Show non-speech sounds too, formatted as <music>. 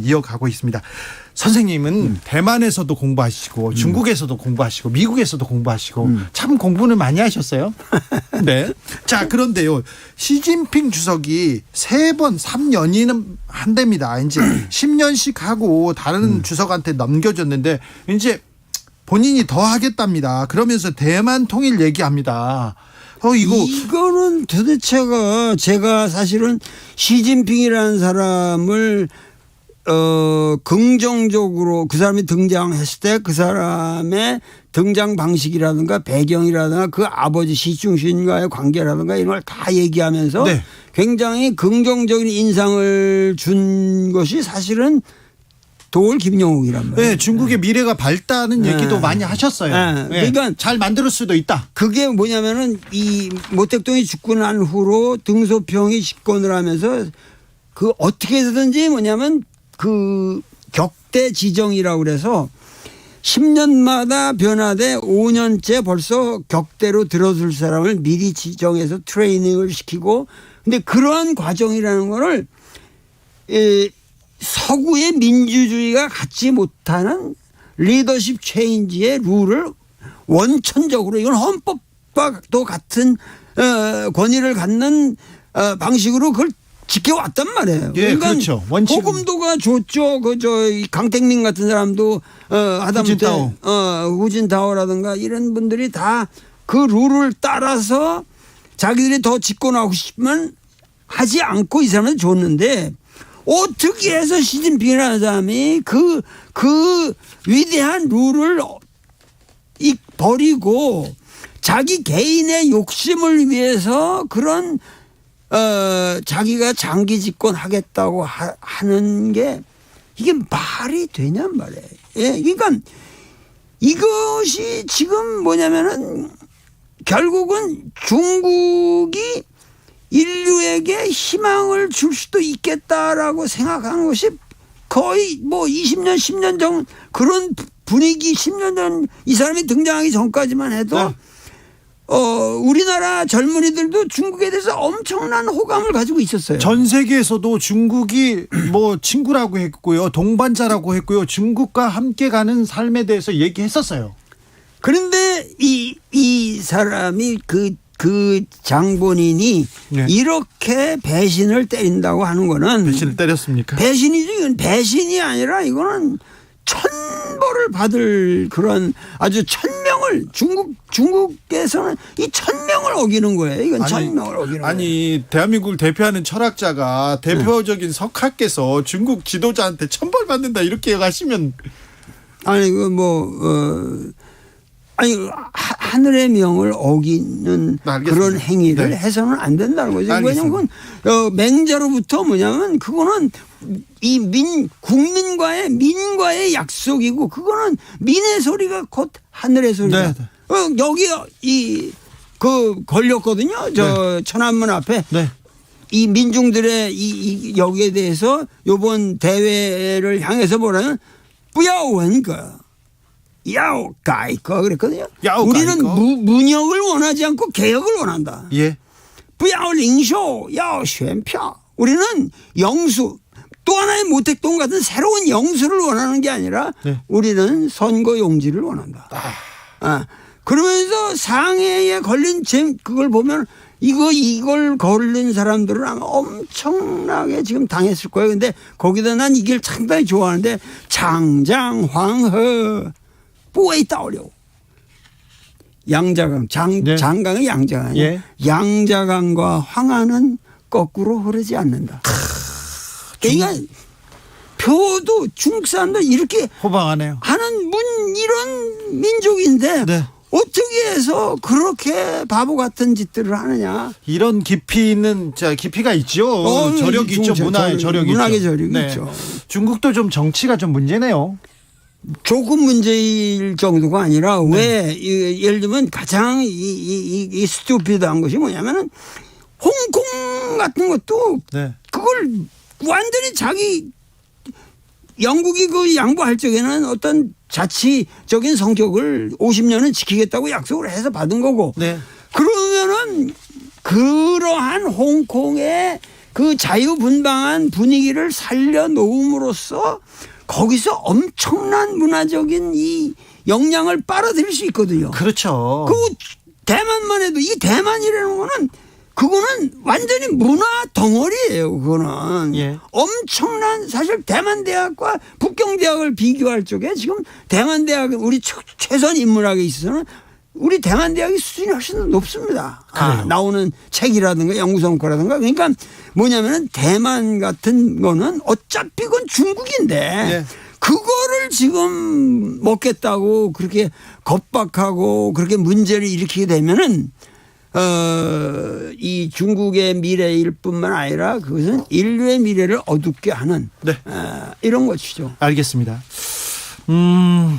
이어가고 있습니다. 선생님은 대만에서도 공부하시고 중국에서도 공부하시고 미국에서도 공부하시고 참 공부는 많이 하셨어요. <laughs> 네. 자 그런데요 시진핑 주석이 세번 3년이는 한답니다. 이제 10년씩 하고 다른 주석한테 넘겨줬는데 이제 본인이 더 하겠답니다. 그러면서 대만 통일 얘기합니다. 어 이거 이거는 도대체가 제가 사실은 시진핑이라는 사람을 어 긍정적으로 그 사람이 등장했을 때 그 사람의 등장 방식이라든가 배경이라든가 그 아버지 시중신과의 관계라든가 이런 걸 다 얘기하면서 네. 굉장히 긍정적인 인상을 준 것이 사실은 도올 김영욱이란 말이에요. 네, 중국의 미래가 밝다는 네. 얘기도 많이 하셨어요. 네. 네, 그러니까 잘 만들 수도 있다. 그게 뭐냐면은 이 모택동이 죽고 난 후로 등소평이 집권을 하면서 그 어떻게 해서든지 뭐냐면 그 격대 지정이라고 그래서 10년마다 변화돼 5년째 벌써 격대로 들어줄 사람을 미리 지정해서 트레이닝을 시키고 근데 그러한 과정이라는 거를 에, 서구의 민주주의가 갖지 못하는 리더십 체인지의 룰을 원천적으로 이건 헌법과도 같은 어, 권위를 갖는 어, 방식으로 그걸 지켜왔단 말이에요. 예, 그렇죠. 원칙은. 호금도가 좋죠. 그저 강택민 같은 사람도 어, 하다못해 후진타오. 어, 후진타오라든가 이런 분들이 다 그 룰을 따라서 자기들이 더 집권하고 싶으면 하지 않고 이 사람한테 줬는데 어떻게 해서 시진핑이라는 사람이 그, 그 위대한 룰을 이 버리고 자기 개인의 욕심을 위해서 그런 어 자기가 장기 집권하겠다고 하, 하는 게 이게 말이 되냔 말이에요. 예, 그러니까 이것이 지금 뭐냐면은 결국은 중국이 인류에게 희망을 줄 수도 있겠다라고 생각하는 것이 거의 뭐 20년, 10년 전 그런 분위기 10년 전 이 사람이 등장하기 전까지만 해도 네. 어, 우리나라 젊은이들도 중국에 대해서 엄청난 호감을 가지고 있었어요. 전 세계에서도 중국이 뭐 친구라고 했고요. 동반자라고 했고요. 중국과 함께 가는 삶에 대해서 얘기했었어요. 그런데 이, 이 사람이 그, 그 장본인이 네. 이렇게 배신을 때린다고 하는 거는 배신을 때렸습니까? 배신이죠. 이건 배신이 아니라 이거는 천 벌을 받을 그런 아주 천명을 중국 중국에서는 이 천명을 어기는 거예요. 이건 천명을 어기는 거예요. 아니 대한민국을 대표하는 철학자가 네. 대표적인 석학께서 중국 지도자한테 천벌 받는다 이렇게 하시면 아니 그뭐 어, 아니 하- 하늘의 명을 어기는 알겠습니다. 그런 행위를 네. 해서는 안 된다는 거죠. 왜냐하면 그건 어, 맹자로부터 뭐냐면 그거는 이 민 국민과의 민과의 약속이고 그거는 민의 소리가 곧 하늘의 소리다. 네, 어, 여기 이그 걸렸거든요. 저 천안문 앞에 네. 이 민중들의 이, 이 여기에 대해서 요번 대회를 향해서 뭐라는 뿌야원거 야오가이거 그랬거든요. 야오가이거. 우리는 무, 문혁을 원하지 않고 개혁을 원한다. 예. 뿌야오 링쇼 야오 쉔표 우리는 영수 또 하나의 모택동 같은 새로운 영수를 원하는 게 아니라 네. 우리는 선거 용지를 원한다. 아, 그러면서 상해에 걸린 잼 그걸 보면 이거 이걸 걸린 사람들은 아마 엄청나게 지금 당했을 거예요. 근데 거기다 난 이길 상당히 좋아하는데 장장 황허 뿌에 따오려 양자강 장 네. 장강의 양자강 예. 양자강과 황하는 거꾸로 흐르지 않는다. 그러니까 표도 중국 사람들 이렇게 호방하네요. 하는 문 이런 민족인데 네. 어떻게 해서 그렇게 바보 같은 짓들을 하느냐? 이런 깊이 있는 자 깊이가 있죠. 어, 저력이 있죠. 중- 문화의 저- 저력이 문학의. 저력이 있죠. 중국도 좀 정치가 좀 문제네요. 조금 문제일 정도가 아니라 왜 이- 예를 들면 가장 이, 이, 이, 이 스튜피드한 것이 뭐냐면은 홍콩 같은 것도 네. 그걸 완전히 자기 영국이 그 양보할 적에는 어떤 자치적인 성격을 50년은 지키겠다고 약속을 해서 받은 거고 네. 그러면은 그러한 홍콩의 그 자유분방한 분위기를 살려놓음으로써 거기서 엄청난 문화적인 이 영향을 빨아들일 수 있거든요. 그렇죠. 그 대만만 해도 이 대만이라는 거는 그거는 완전히 문화 덩어리예요. 그거는 예. 엄청난 사실 대만 대학과 북경 대학을 비교할 적에 지금 대만 대학 우리 최- 최선 인문학에 있어서는 우리 대만 대학의 수준이 훨씬 더 높습니다. 아. 나오는 책이라든가 연구 성과라든가 그러니까 뭐냐면은 대만 같은 거는 어차피 그건 중국인데 예. 그거를 지금 먹겠다고 그렇게 겁박하고 그렇게 문제를 일으키게 되면은 어, 이 중국의 미래일 뿐만 아니라 그것은 인류의 미래를 어둡게 하는 네. 어, 이런 것이죠. 알겠습니다. 음,